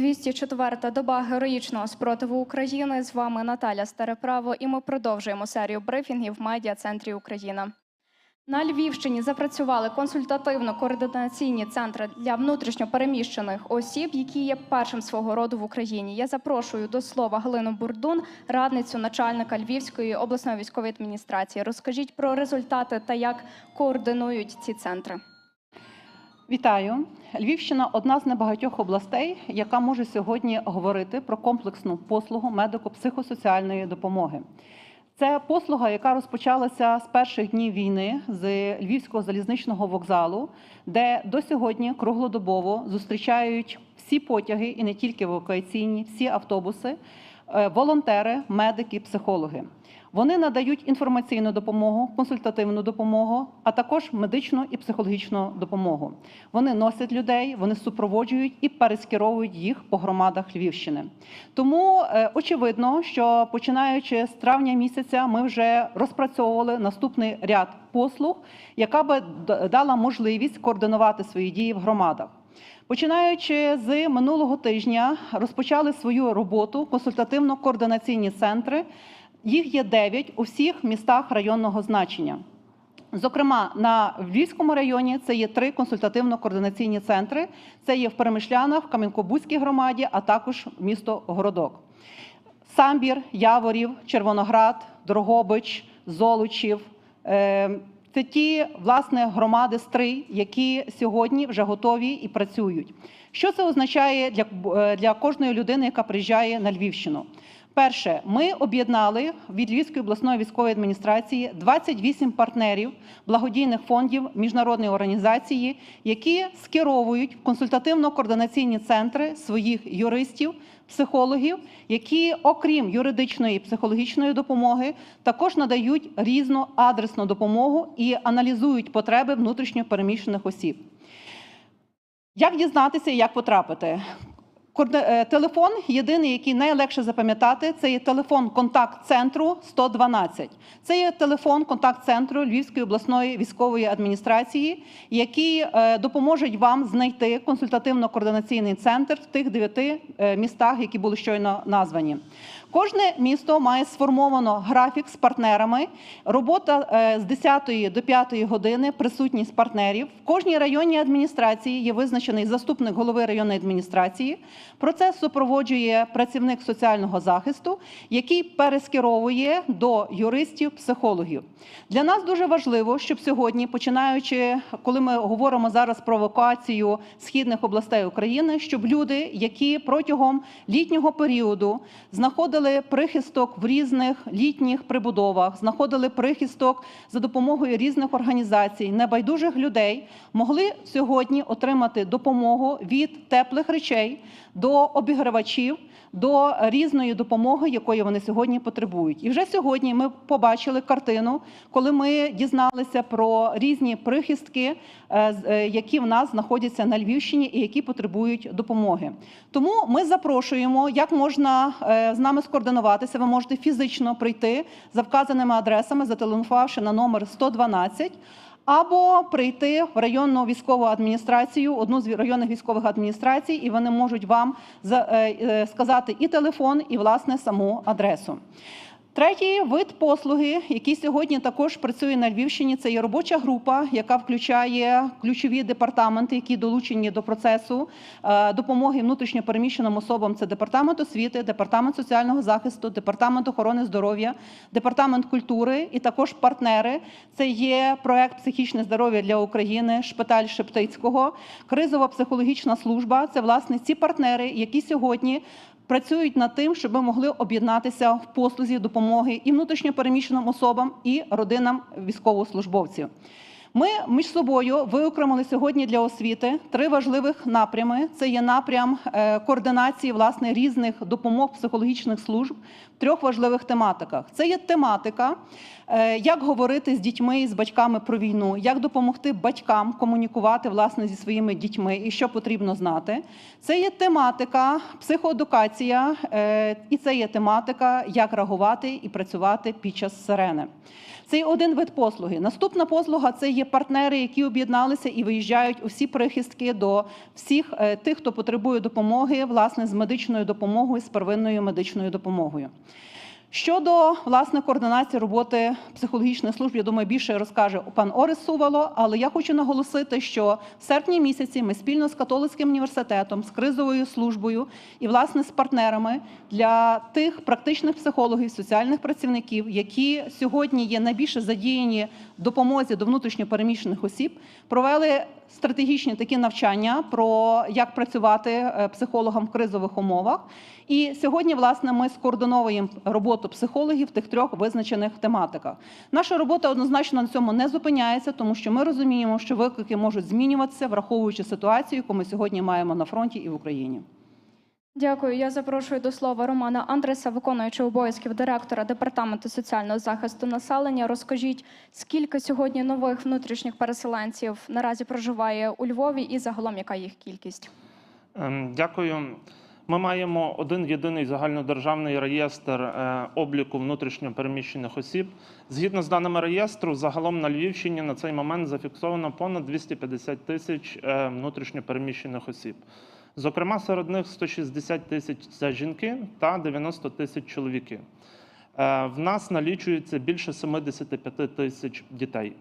204-та доба героїчного спротиву України. З вами Наталя Стареправо, і ми продовжуємо серію брифінгів в медіа-центрі Україна. На Львівщині запрацювали консультативно-координаційні центри для внутрішньопереміщених осіб, які є першим свого роду в Україні. Я запрошую до слова Галину Бурдун, радницю начальника Львівської обласної військової адміністрації. Розкажіть про результати та як координують ці центри. Вітаю! Львівщина одна з небагатьох областей, яка може сьогодні говорити про комплексну послугу медико-психосоціальної допомоги. Це послуга, яка розпочалася з перших днів війни з Львівського залізничного вокзалу, де до сьогодні круглодобово зустрічають всі потяги, і не тільки евакуаційні, всі автобуси, е, волонтери, медики, психологи. Вони надають інформаційну допомогу, консультативну допомогу, а також медичну і психологічну допомогу. Вони носять людей, вони супроводжують і перескеровують їх по громадах Львівщини. Тому е, очевидно, що починаючи з травня місяця, ми вже розпрацьовували наступний ряд послуг, яка би дала можливість координувати свої дії в громадах. Починаючи з минулого тижня, розпочали свою роботу консультативно-координаційні центри. Їх є 9 у всіх містах районного значення. Зокрема, на Львівському районі це є три консультативно-координаційні центри. Це є в Перемишлянах, Кам'янко-Бузькій громаді, а також місто Городок. Самбір, Яворів, Червоноград, Дрогобич, Золочів. Е, Це ті власне громади стрий, які сьогодні вже готові і працюють. Що це означає для, е, для кожної людини, яка приїжджає на Львівщину? Перше, ми об'єднали від Львівської обласної військової адміністрації 28 партнерів благодійних фондів міжнародної організації, які скеровують в консультативно-координаційні центри своїх юристів, психологів, які, окрім юридичної і психологічної допомоги, також надають різну адресну допомогу і аналізують потреби внутрішньо переміщених осіб. Як дізнатися, і як потрапити? Е, Телефон єдиний, який найлегше запам'ятати, це є телефон контакт-центру 112. Це є телефон контакт-центру Львівської обласної військової адміністрації, який допоможуть вам знайти консультативно-координаційний центр в тих дев'яти е, містах, які були щойно названі. Кожне місто має сформовано графік з партнерами. Робота е, з 10 до 5 години, присутність партнерів. В кожній районній адміністрації є визначений заступник голови районної адміністрації. Процес супроводжує працівник соціального захисту, який перескеровує до юристів, психологів. Для нас дуже важливо, щоб сьогодні, починаючи, коли ми говоримо зараз про евакуацію східних областей України, щоб люди, які протягом літнього періоду знаходили прихисток в різних літніх прибудовах, знаходили прихисток за допомогою різних організацій, небайдужих людей, могли сьогодні отримати допомогу від теплих речей до обігрівачів, до різної допомоги, якої вони сьогодні потребують. І вже сьогодні ми побачили картину, коли ми дізналися про різні прихистки, е, е, які в нас знаходяться на Львівщині і які потребують допомоги. Тому ми запрошуємо, як можна е, з нами скоординуватися. Ви можете фізично прийти за вказаними адресами, зателефонувавши на номер 112, або прийти в районну військову адміністрацію, одну з районних військових адміністрацій, і вони можуть вам е, е, сказати і телефон, і власне саму адресу. Третій вид послуги, який сьогодні також працює на Львівщині, це є робоча група, яка включає ключові департаменти, які долучені до процесу е, допомоги внутрішньопереміщеним особам. Це департамент освіти, департамент соціального захисту, департамент охорони здоров'я, департамент культури і також партнери. Це є проект психічне здоров'я для України, шпиталь Шептицького, кризова психологічна служба. Це власне ці партнери, які сьогодні працюють над тим, щоб ми могли об'єднатися в послузі допомоги і внутрішньопереміщеним особам, і родинам військовослужбовців. Ми між собою виокремили сьогодні для освіти три важливих напрями. Це є напрям е, координації власне різних допомог психологічних служб в трьох важливих тематиках. Це є тематика, е, як говорити з дітьми і з батьками про війну, як допомогти батькам комунікувати власне зі своїми дітьми і що потрібно знати. Це є тематика психоедукація, е, і це є тематика, як реагувати і працювати під час сирени. Це один вид послуги. Наступна послуга це є партнери, які об'єдналися і виїжджають усі прихистки до всіх е, тих, хто потребує допомоги, власне, з медичною допомогою, з первинною медичною допомогою. Щодо власне координації роботи психологічних служб, я думаю, більше розкаже пан Орес Сувало. Але я хочу наголосити, що в серпні місяці ми спільно з католицьким університетом, з кризовою службою і власне з партнерами для тих практичних психологів, соціальних працівників, які сьогодні є найбільше задіяні допомозі до внутрішньопереміщених осіб, провели стратегічні такі навчання про як працювати е, психологам в кризових умовах. І сьогодні, власне, ми скоординовуємо роботу психологів в тих трьох визначених тематиках. Наша робота однозначно на цьому не зупиняється, тому що ми розуміємо, що виклики можуть змінюватися, враховуючи ситуацію, яку ми сьогодні маємо на фронті і в Україні. Дякую. Я запрошую до слова Романа Андреса, виконуючого обов'язків директора департаменту соціального захисту населення. Розкажіть, скільки сьогодні нових внутрішніх переселенців наразі проживає у Львові, і загалом яка їх кількість? Ем, Дякую. Ми маємо один єдиний загальнодержавний реєстр е, обліку внутрішньо переміщених осіб. Згідно з даними реєстру, загалом на Львівщині на цей момент зафіксовано понад 250 тисяч е, внутрішньо переміщених осіб. Зокрема, серед них 160 тисяч це жінки та 90 тисяч чоловіки. Е, В нас налічується більше 75 тисяч дітей.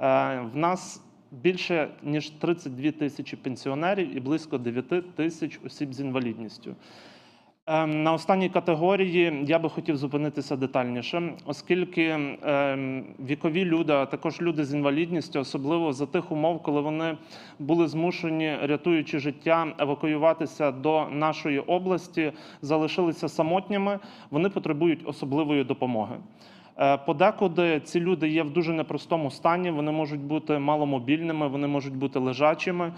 Е, В нас більше ніж 32 тисячі пенсіонерів і близько 9 тисяч осіб з інвалідністю. Ем, На останній категорії я би хотів зупинитися детальніше, оскільки ем, вікові люди, а також люди з інвалідністю, особливо за тих умов, коли вони були змушені, рятуючи життя, евакуюватися до нашої області, залишилися самотніми, вони потребують особливої допомоги. Е, Подекуди ці люди є в дуже непростому стані. Вони можуть бути маломобільними, вони можуть бути лежачими.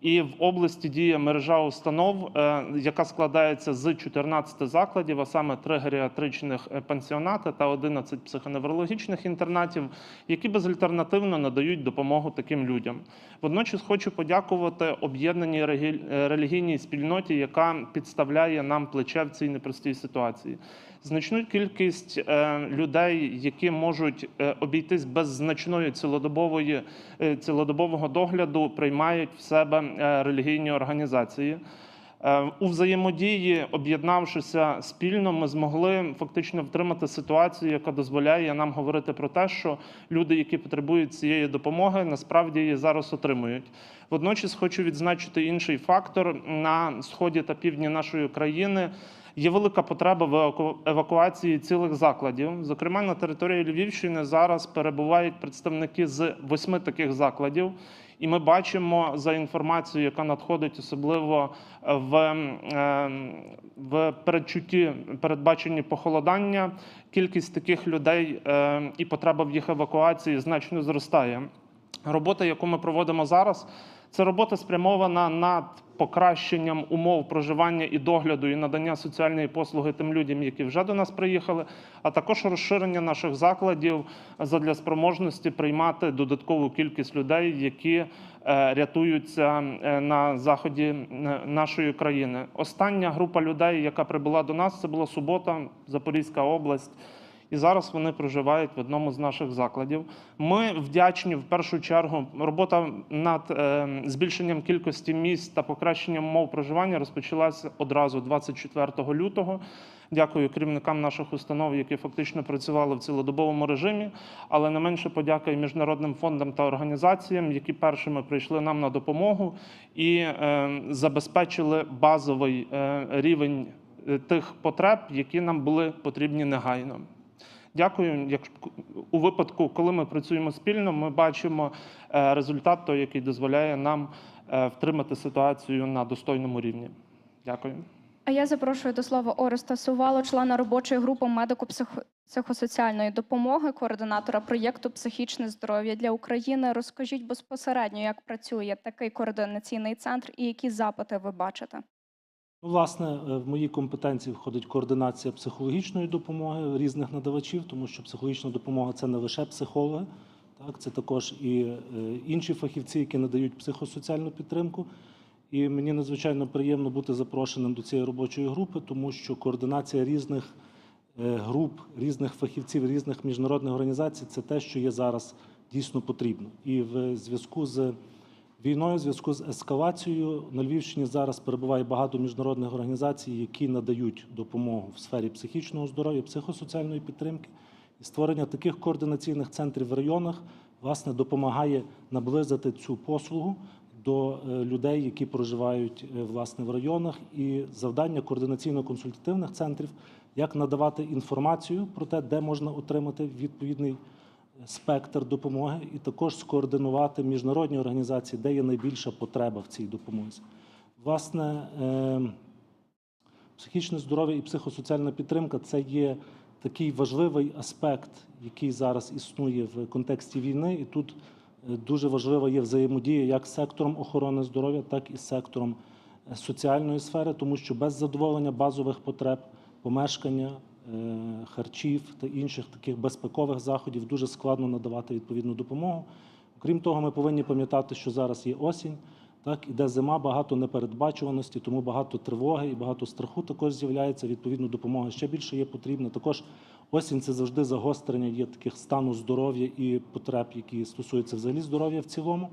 І в області діє мережа установ, е, яка складається з 14 закладів, а саме три геріатричних е, пансіонати та 11 психоневрологічних інтернатів, які безальтернативно надають допомогу таким людям. Водночас хочу подякувати об'єднаній е, релігійній спільноті, яка підставляє нам плече в цій непростій ситуації. Значну кількість людей, які можуть обійтись без значної цілодобової цілодобового догляду, приймають в себе релігійні організації. Е, У взаємодії, об'єднавшися спільно, ми змогли фактично втримати ситуацію, яка дозволяє нам говорити про те, що люди, які потребують цієї допомоги, насправді її зараз отримують. Водночас хочу відзначити інший фактор на сході та півдні нашої країни. Є велика потреба в евакуації цілих закладів. Зокрема, на території Львівщини зараз перебувають представники з восьми таких закладів. І ми бачимо за інформацією, яка надходить, особливо в, е, в передчутті передбаченні похолодання, кількість таких людей е, і потреба в їх евакуації значно зростає. Робота, яку ми проводимо зараз, це робота спрямована над покращенням умов проживання і догляду і надання соціальної послуги тим людям, які вже до нас приїхали, а також розширення наших закладів задля спроможності приймати додаткову кількість людей, які е, рятуються е, на заході е, нашої країни. Остання група людей, яка прибула до нас, це була субота, Запорізька область. І зараз вони проживають в одному з наших закладів. Ми вдячні в першу чергу. Робота над е, збільшенням кількості місць та покращенням умов проживання розпочалася одразу 24 лютого. Дякую керівникам наших установ, які фактично працювали в цілодобовому режимі. Але не менше подяка і міжнародним фондам та організаціям, які першими прийшли нам на допомогу і е, забезпечили базовий е, рівень тих потреб, які нам були потрібні негайно. Дякую. Як у випадку, коли ми працюємо спільно, ми бачимо е, результат, той, який дозволяє нам е, втримати ситуацію на достойному рівні. Дякую. А я запрошую до слова Ореста Сувало, члена робочої групи медико-психосоціальної допомоги, координатора проєкту Психічне здоров'я для України. Розкажіть безпосередньо, як працює такий координаційний центр і які запити ви бачите. Ну, Власне, е, в мої компетенції входить координація психологічної допомоги різних надавачів, тому що психологічна допомога це не лише психологи, так це також і е, інші фахівці, які надають психосоціальну підтримку. І мені надзвичайно приємно бути запрошеним до цієї робочої групи, тому що координація різних е, груп, різних фахівців, різних міжнародних організацій це те, що є зараз дійсно потрібно. І в зв'язку з війною, в зв'язку з ескалацією на Львівщині зараз перебуває багато міжнародних організацій, які надають допомогу в сфері психічного здоров'я, психосоціальної підтримки. І створення таких координаційних центрів в районах власне допомагає наблизити цю послугу до е, людей, які проживають е, власне в районах, і завдання координаційно-консультативних центрів як надавати інформацію про те, де можна отримати відповідний спектр допомоги, і також скоординувати міжнародні організації, де є найбільша потреба в цій допомозі. Власне, е, психічне здоров'я і психосоціальна підтримка це є такий важливий аспект, який зараз існує в контексті війни, і тут е, дуже важлива є взаємодія як сектором охорони здоров'я, так і сектором е, соціальної сфери, тому що без задоволення базових потреб, помешкання, харчів та інших таких безпекових заходів дуже складно надавати відповідну допомогу. Крім того, ми повинні пам'ятати, що зараз є осінь, так іде зима, багато непередбачуваності, тому багато тривоги і багато страху також з'являється. Відповідно, допомога ще більше є потрібна. Також осінь це завжди загострення є таких стану здоров'я і потреб, які стосуються взагалі здоров'я в цілому.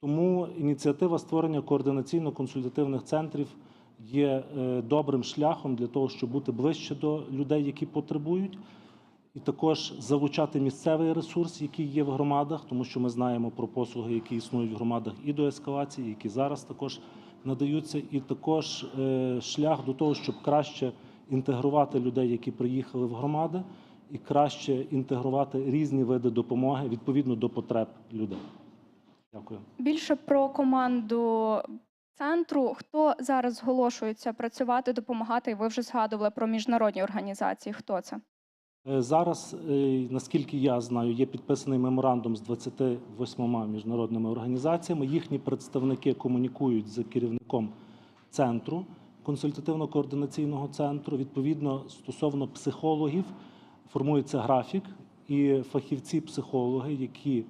Тому ініціатива створення координаційно-консультативних центрів є е, добрим шляхом для того, щоб бути ближче до людей, які потребують, і також залучати місцевий ресурс, який є в громадах, тому що ми знаємо про послуги, які існують в громадах і до ескалації, які зараз також надаються, і також е, шлях до того, щоб краще інтегрувати людей, які приїхали в громади, і краще інтегрувати різні види допомоги відповідно до потреб людей. Дякую. Більше про команду центру. Хто зараз зголошується працювати, допомагати? І ви вже згадували про міжнародні організації. Хто це? Е, Зараз, е, наскільки я знаю, є підписаний меморандум з 28 міжнародними організаціями. Їхні представники комунікують з керівником центру консультативно-координаційного центру. Відповідно, стосовно психологів формується графік, і фахівці-психологи, які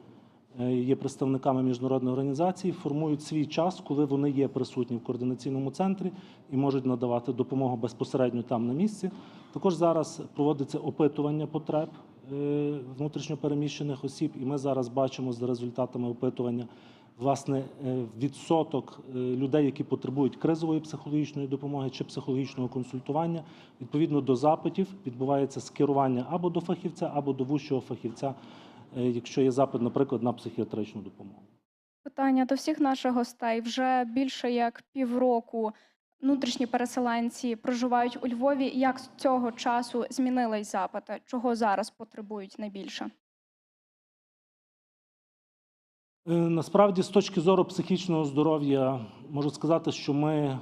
є представниками міжнародної організації, формують свій час, коли вони є присутні в координаційному центрі і можуть надавати допомогу безпосередньо там на місці. Також зараз проводиться опитування потреб е, внутрішньопереміщених осіб, і ми зараз бачимо за результатами опитування власне е, відсоток е, людей, які потребують кризової психологічної допомоги чи психологічного консультування. Відповідно до запитів відбувається скерування або до фахівця, або до вищого фахівця, е, якщо є запит, наприклад, на психіатричну допомогу. Питання до всіх наших гостей. Вже більше як півроку внутрішні переселенці проживають у Львові. Як з цього часу змінились запити? Чого зараз потребують найбільше? Е, Насправді, з точки зору психічного здоров'я, можу сказати, що ми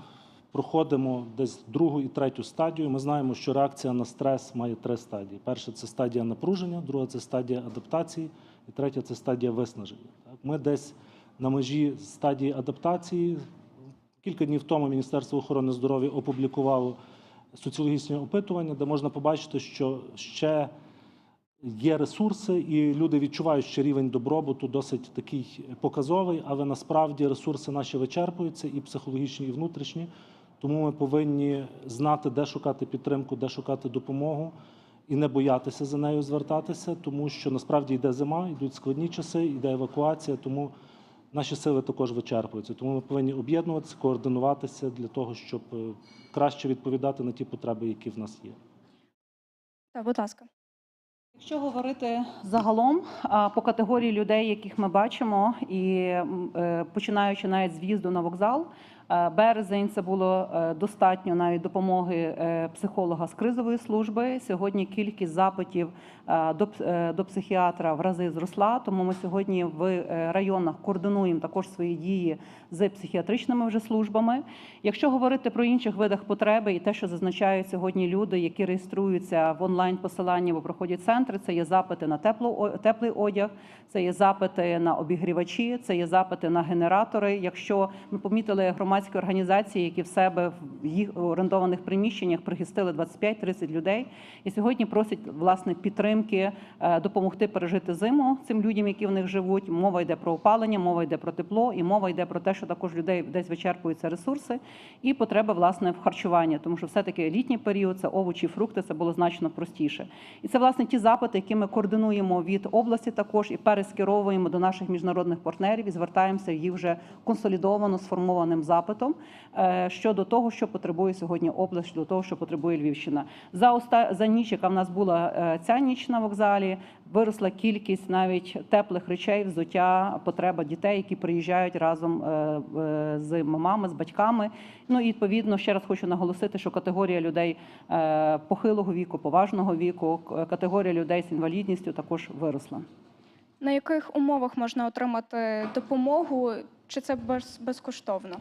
проходимо десь другу і третю стадію. Ми знаємо, що реакція на стрес має три стадії: перша це стадія напруження, друга це стадія адаптації, і третя це стадія виснаження. Ми десь на межі стадії адаптації. Кілька днів тому Міністерство охорони здоров'я опублікувало соціологічне опитування, де можна побачити, що ще є ресурси, і люди відчувають, що рівень добробуту досить такий показовий, але насправді ресурси наші вичерпуються, і психологічні, і внутрішні. Тому ми повинні знати, де шукати підтримку, де шукати допомогу, і не боятися за нею звертатися, тому що насправді йде зима, йдуть складні часи, йде евакуація, тому наші сили також вичерпуються. Тому ми повинні об'єднуватися, координуватися для того, щоб е, краще відповідати на ті потреби, які в нас є. Так, будь ласка. Якщо говорити загалом по категорії людей, яких ми бачимо, і е, починаючи навіть з в'їзду на вокзал, березень це було е, достатньо навіть допомоги е, психолога з кризової служби. Сьогодні кількість запитів е, до, е, психіатра в рази зросла. Тому ми сьогодні в е, районах координуємо також свої дії з психіатричними вже службами. Якщо говорити про інших видах потреби і те, що зазначають сьогодні люди, які реєструються в онлайн посиланні або проходять центри, це є запити на тепло, теплий одяг, це є запити на обігрівачі, це є запити на генератори. Якщо ми помітили громадські громадські організації, які в себе в їх орендованих приміщеннях прихистили 25-30 людей, і сьогодні просять власне підтримки е, допомогти пережити зиму цим людям, які в них живуть. Мова йде про опалення, мова йде про тепло, і мова йде про те, що також людей десь вичерпуються ресурси і потреба власне в харчуванні, тому що все-таки літній період це овочі, фрукти, це було значно простіше. І це власне ті запити, які ми координуємо від області, також і перескеровуємо до наших міжнародних партнерів і звертаємося їх вже консолідовано сформованим запитом е, щодо того, що потребує сьогодні область, щодо того, що потребує Львівщина. За оста... за ніч, яка в нас була е, ця ніч на вокзалі, виросла кількість навіть теплих речей, взуття, потреба дітей, які приїжджають разом е, з мамами, з батьками. Ну і відповідно ще раз хочу наголосити, що категорія людей похилого віку, поважного віку, категорія людей з інвалідністю також виросла. На яких умовах можна отримати допомогу? Чи це без, безкоштовно?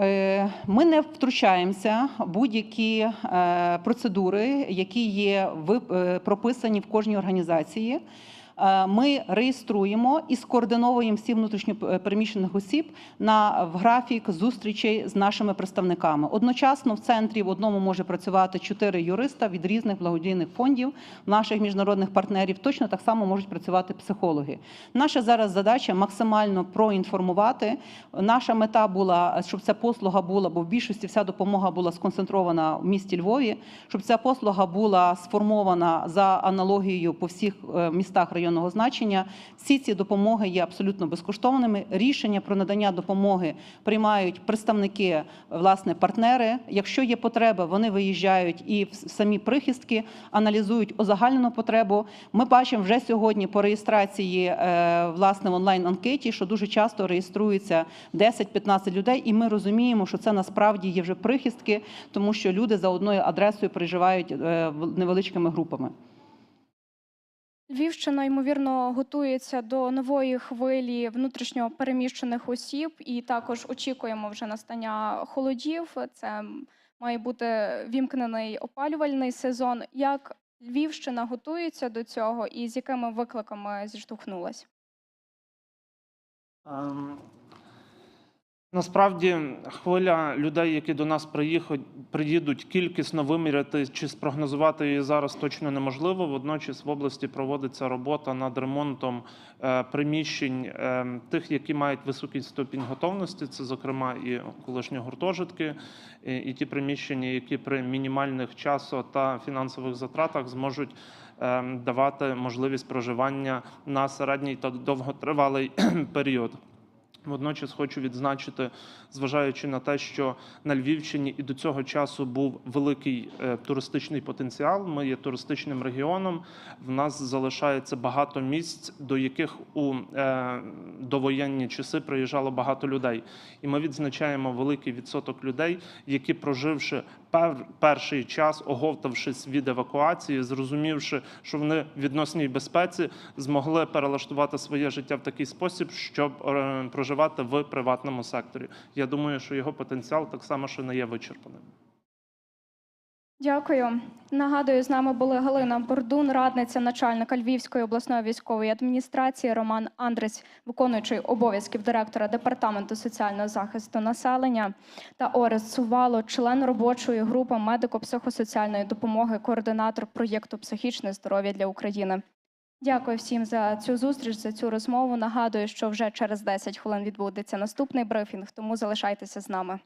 Е, Ми не втручаємося в будь-які е, процедури, які є е, прописані в кожній організації. Е, Ми реєструємо і скоординовуємо всі внутрішньо е, осіб на в графік зустрічей з нашими представниками. Одночасно в центрі в одному може працювати чотири юриста від різних благодійних фондів наших міжнародних партнерів. Точно так само можуть працювати психологи. Наша зараз задача максимально проінформувати. Наша мета була, щоб ця послуга була, бо в більшості вся допомога була сконцентрована в місті Львові, щоб ця послуга була сформована за аналогією по всіх е, містах районного значення. Всі ці допомоги є абсолютно безкоштовними. Рішення про надання допомоги приймають представники, власне, партнери. Якщо є потреба, вони виїжджають і в самі прихистки аналізують озагальнену потребу. Ми бачимо вже сьогодні по реєстрації е, власне в онлайн анкеті, що дуже часто реєструється 10-15 людей, і ми розуміємо, що це насправді є вже прихистки, тому що люди за одною адресою проживають е, невеличкими групами. Львівщина, ймовірно, готується до нової хвилі внутрішньо переміщених осіб, і також очікуємо вже настання холодів. Це має бути вімкнений опалювальний сезон. Як Львівщина готується до цього і з якими викликами зіштовхнулася? Ем, Насправді хвиля людей, які до нас приїдуть кількісно виміряти чи спрогнозувати її зараз точно неможливо. Водночас в області проводиться робота над ремонтом е, приміщень е, тих, які мають високий ступінь готовності. Це, зокрема, і колишні гуртожитки, і, і ті приміщення, які при мінімальних часу та фінансових затратах зможуть е, давати можливість проживання на середній та довготривалий період. Водночас хочу відзначити, зважаючи на те, що на Львівщині і до цього часу був великий е, туристичний потенціал. Ми є туристичним регіоном. В нас залишається багато місць, до яких у е, довоєнні часи приїжджало багато людей. І ми відзначаємо великий відсоток людей, які, проживши перший час, оговтавшись від евакуації, зрозумівши, що вони в відносній безпеці, змогли перелаштувати своє життя в такий спосіб, щоб е, проживати в приватному секторі. Я думаю, що його потенціал так само ще не є вичерпаним. Дякую. Нагадую, з нами були Галина Бордун, радниця начальника Львівської обласної військової адміністрації, Роман Андрес, виконуючий обов'язків директора департаменту соціального захисту населення, та Орест Сувало, член робочої групи медико-психосоціальної допомоги, координатор проєкту Психічне здоров'я для України. Дякую всім за цю зустріч, за цю розмову. Нагадую, що вже через 10 хвилин відбудеться наступний брифінг, тому залишайтеся з нами.